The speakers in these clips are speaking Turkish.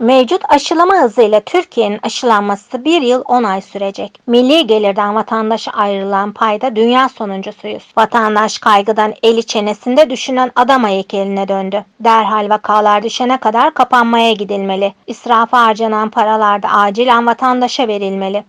Mevcut aşılama hızıyla Türkiye'nin aşılanması bir yıl 10 ay sürecek. Milli gelirden vatandaşa ayrılan payda dünya sonuncusuyuz. Vatandaş kaygıdan eli çenesinde düşünen adam heykeline döndü. Derhal vakalar düşene kadar kapanmaya gidilmeli. İsrafa harcanan paralar da acilen vatandaşa verilmeli.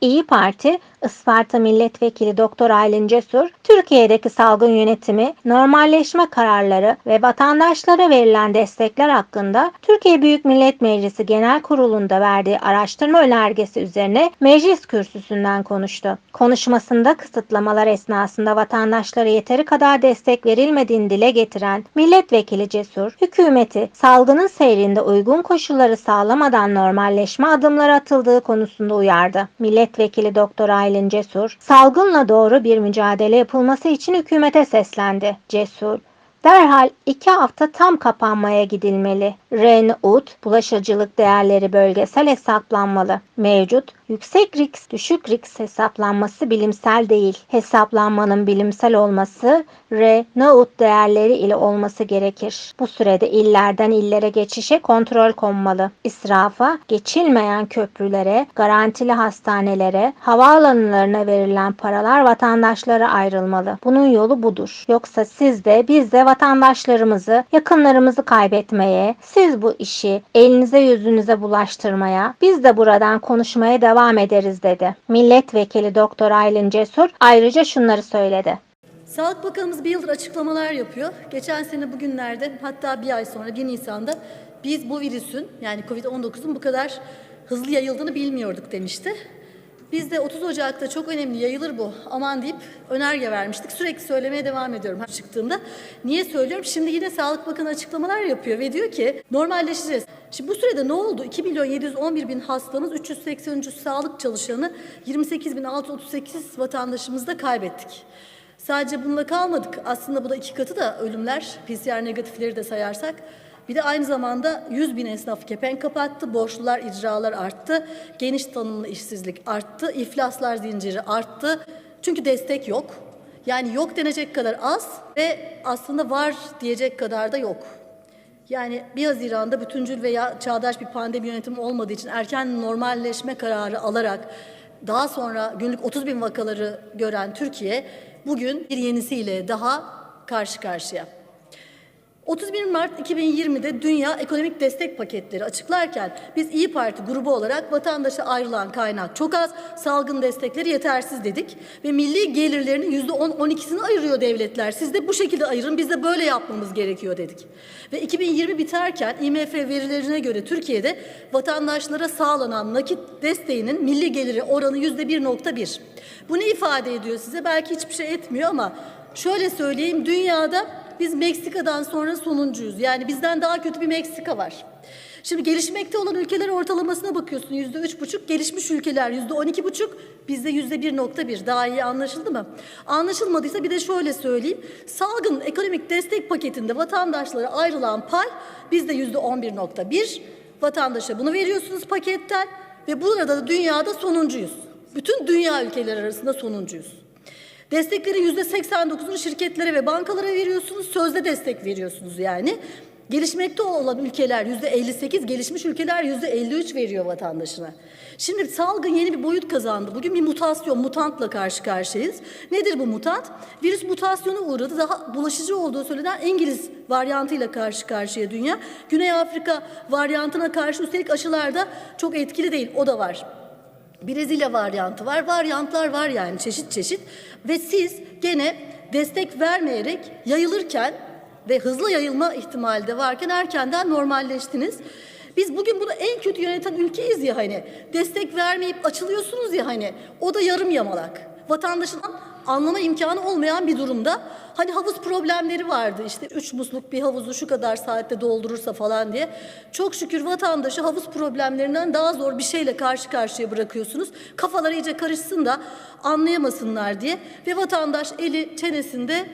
İyi Parti, Isparta Milletvekili Doktor Aylin Cesur, Türkiye'deki salgın yönetimi, normalleşme kararları ve vatandaşlara verilen destekler hakkında Türkiye Büyük Millet Meclisi Genel Kurulu'nda verdiği araştırma önergesi üzerine meclis kürsüsünden konuştu. Konuşmasında kısıtlamalar esnasında vatandaşlara yeteri kadar destek verilmediğini dile getiren Milletvekili Cesur, hükümeti salgının seyrinde uygun koşulları sağlamadan normalleşme adımları atıldığı konusunda uyardı. Milletvekili Doktor Aylin Cesur, salgınla doğru bir mücadele yapılması için hükümete seslendi. Cesur, Derhal iki hafta tam kapanmaya gidilmeli. REN-UT, bulaşıcılık değerleri bölgesel hesaplanmalı. Mevcut, yüksek risk, düşük risk hesaplanması bilimsel değil. Hesaplanmanın bilimsel olması, REN-UT değerleri ile olması gerekir. Bu sürede illerden illere geçişe kontrol konmalı. İsrafa, geçilmeyen köprülere, garantili hastanelere, havaalanlarına verilen paralar vatandaşlara ayrılmalı. Bunun yolu budur. Yoksa siz de biz de vatandaşlarımızı, yakınlarımızı kaybetmeye, siz bu işi elinize yüzünüze bulaştırmaya, biz de buradan konuşmaya devam ederiz dedi. Milletvekili Doktor Aylin Cesur ayrıca şunları söyledi. Sağlık Bakanımız bir yıldır açıklamalar yapıyor. Geçen sene bugünlerde hatta bir ay sonra 1 Nisan'da biz bu virüsün yani Covid-19'un bu kadar hızlı yayıldığını bilmiyorduk demişti. Biz de 30 Ocak'ta çok önemli yayılır bu aman deyip önerge vermiştik. Sürekli söylemeye devam ediyorum her çıktığımda. Niye söylüyorum? Şimdi yine Sağlık Bakanı açıklamalar yapıyor ve diyor ki normalleşeceğiz. Şimdi bu sürede ne oldu? 2 milyon 711 bin hastamız, 383 sağlık çalışanı, 28 bin 638 vatandaşımızı da kaybettik. Sadece bununla kalmadık. Aslında bu da iki katı da ölümler. PCR negatifleri de sayarsak. Bir de aynı zamanda 100 bin esnaf kepenk kapattı. Borçlular, icralar arttı. Geniş tanımlı işsizlik arttı. iflaslar zinciri arttı. Çünkü destek yok. Yani yok denecek kadar az ve aslında var diyecek kadar da yok. Yani 1 Haziran'da bütüncül veya çağdaş bir pandemi yönetimi olmadığı için erken normalleşme kararı alarak daha sonra günlük 30 bin vakaları gören Türkiye bugün bir yenisiyle daha karşı karşıya. 31 Mart 2020'de Dünya Ekonomik Destek Paketleri açıklarken biz İyi Parti grubu olarak vatandaşa ayrılan kaynak çok az, salgın destekleri yetersiz dedik ve milli gelirlerinin %10-12'sini ayırıyor devletler. Siz de bu şekilde ayırın, biz de böyle yapmamız gerekiyor dedik. Ve 2020 biterken IMF verilerine göre Türkiye'de vatandaşlara sağlanan nakit desteğinin milli geliri oranı %1.1. Bu ne ifade ediyor size? Belki hiçbir şey etmiyor ama şöyle söyleyeyim, dünyada biz Meksika'dan sonra sonuncuyuz. Yani bizden daha kötü bir Meksika var. Şimdi gelişmekte olan ülkeler ortalamasına bakıyorsun yüzde üç buçuk, gelişmiş ülkeler yüzde on iki buçuk, bizde yüzde bir nokta bir. Daha iyi anlaşıldı mı? Anlaşılmadıysa bir de şöyle söyleyeyim. Salgın ekonomik destek paketinde vatandaşlara ayrılan pay bizde yüzde on bir nokta bir. Vatandaşa bunu veriyorsunuz paketten ve burada da dünyada sonuncuyuz. Bütün dünya ülkeleri arasında sonuncuyuz. Desteklerin yüzde 89'unu şirketlere ve bankalara veriyorsunuz. Sözde destek veriyorsunuz yani. Gelişmekte olan ülkeler yüzde 58, gelişmiş ülkeler yüzde 53 veriyor vatandaşına. Şimdi salgın yeni bir boyut kazandı. Bugün bir mutasyon, mutantla karşı karşıyayız. Nedir bu mutant? Virüs mutasyona uğradı. Daha bulaşıcı olduğu söylenen İngiliz varyantıyla karşı karşıya dünya. Güney Afrika varyantına karşı üstelik aşılar da çok etkili değil. O da var. Brezilya varyantı var. Varyantlar var yani çeşit çeşit. Ve siz gene destek vermeyerek yayılırken ve hızlı yayılma ihtimali de varken erkenden normalleştiniz. Biz bugün bunu en kötü yöneten ülkeyiz ya hani. Destek vermeyip açılıyorsunuz ya hani. O da yarım yamalak. Vatandaşın anlama imkanı olmayan bir durumda. Hani havuz problemleri vardı işte üç musluk bir havuzu şu kadar saatte doldurursa falan diye. Çok şükür vatandaşı havuz problemlerinden daha zor bir şeyle karşı karşıya bırakıyorsunuz. Kafalar iyice karışsın da anlayamasınlar diye. Ve vatandaş eli çenesinde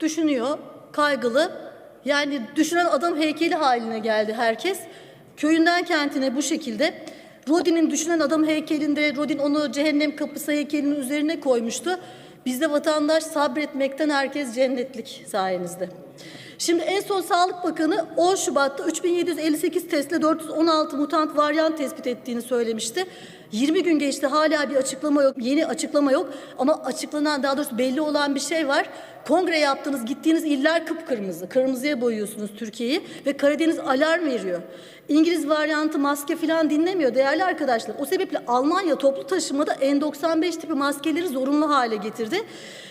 düşünüyor, kaygılı. Yani düşünen adam heykeli haline geldi herkes. Köyünden kentine bu şekilde. Rodin'in düşünen adam heykelinde, Rodin onu cehennem kapısı heykelinin üzerine koymuştu. Bizde vatandaş sabretmekten herkes cennetlik sayenizde. Şimdi en son Sağlık Bakanı 10 Şubat'ta 3758 testle 416 mutant varyant tespit ettiğini söylemişti. 20 gün geçti hala bir açıklama yok. Yeni açıklama yok ama açıklanan daha doğrusu belli olan bir şey var. Kongre yaptığınız gittiğiniz iller kıpkırmızı. Kırmızıya boyuyorsunuz Türkiye'yi ve Karadeniz alarm veriyor. İngiliz varyantı maske falan dinlemiyor değerli arkadaşlar. O sebeple Almanya toplu taşımada N95 tipi maskeleri zorunlu hale getirdi.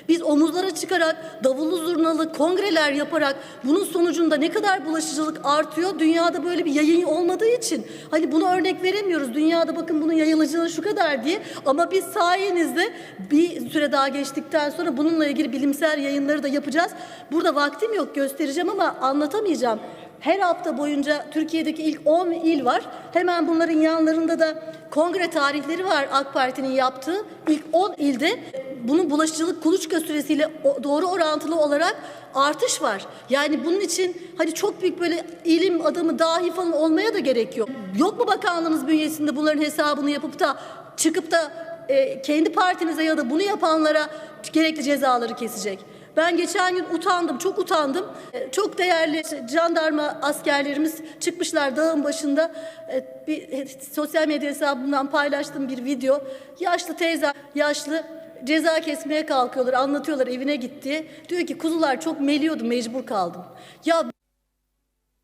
Biz omuzlara çıkarak, davullu zurnalı kongreler yaparak bunun sonucunda ne kadar bulaşıcılık artıyor? Dünyada böyle bir yayın olmadığı için hani bunu örnek veremiyoruz. Dünyada bakın bunun yayılıcılığı şu kadar diye ama biz sayenizde bir süre daha geçtikten sonra bununla ilgili bilimsel yayınları da yapacağız. Burada vaktim yok göstereceğim ama anlatamayacağım. Her hafta boyunca Türkiye'deki ilk 10 il var. Hemen bunların yanlarında da kongre tarihleri var AK Parti'nin yaptığı. İlk 10 ilde bunun bulaşıcılık kuluçka süresiyle doğru orantılı olarak artış var. Yani bunun için hani çok büyük böyle ilim adamı dahi falan olmaya da gerek yok. Yok mu bakanlığınız bünyesinde bunların hesabını yapıp da çıkıp da e, kendi partinize ya da bunu yapanlara gerekli cezaları kesecek? Ben geçen gün utandım, çok utandım. E, Çok değerli jandarma askerlerimiz çıkmışlar dağın başında. E, Bir e, sosyal medya hesabımdan paylaştığım bir video. Yaşlı teyze, yaşlı ceza kesmeye kalkıyorlar, anlatıyorlar evine gitti. Diyor ki kuzular çok meliyordu, mecbur kaldım. Ya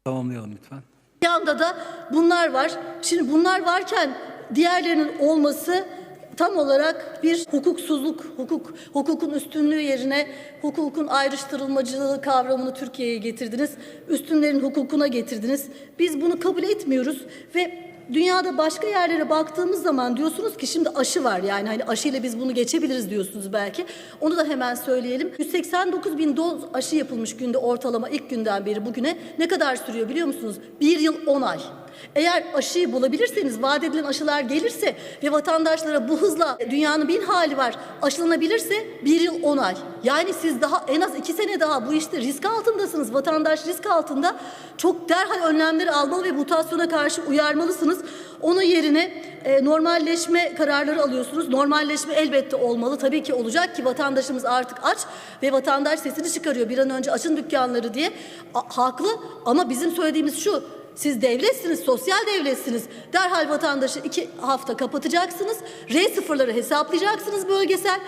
Tamamlayalım lütfen. bir yanda da bunlar var. Şimdi bunlar varken diğerlerinin olması tam olarak bir hukuksuzluk, hukuk hukukun üstünlüğü yerine hukukun ayrıştırılmacılığı kavramını Türkiye'ye getirdiniz. Üstünlerin hukukuna getirdiniz. Biz bunu kabul etmiyoruz ve Dünyada başka yerlere baktığımız zaman diyorsunuz ki şimdi aşı var yani hani aşıyla biz bunu geçebiliriz diyorsunuz belki. Onu da hemen söyleyelim. 189 bin doz aşı yapılmış günde ortalama ilk günden beri bugüne ne kadar sürüyor biliyor musunuz? Bir yıl 10 ay. Eğer aşıyı bulabilirseniz, vaat edilen aşılar gelirse ve vatandaşlara bu hızla dünyanın bin hali var aşılanabilirse bir yıl on ay. Yani siz daha en az iki sene daha bu işte risk altındasınız. Vatandaş risk altında. Çok derhal önlemleri almalı ve mutasyona karşı uyarmalısınız. Onun yerine e, normalleşme kararları alıyorsunuz. Normalleşme elbette olmalı. Tabii ki olacak ki vatandaşımız artık aç ve vatandaş sesini çıkarıyor. Bir an önce açın dükkanları diye. A- haklı ama bizim söylediğimiz şu. Siz devletsiniz, sosyal devletsiniz. Derhal vatandaşı iki hafta kapatacaksınız. R sıfırları hesaplayacaksınız bölgesel.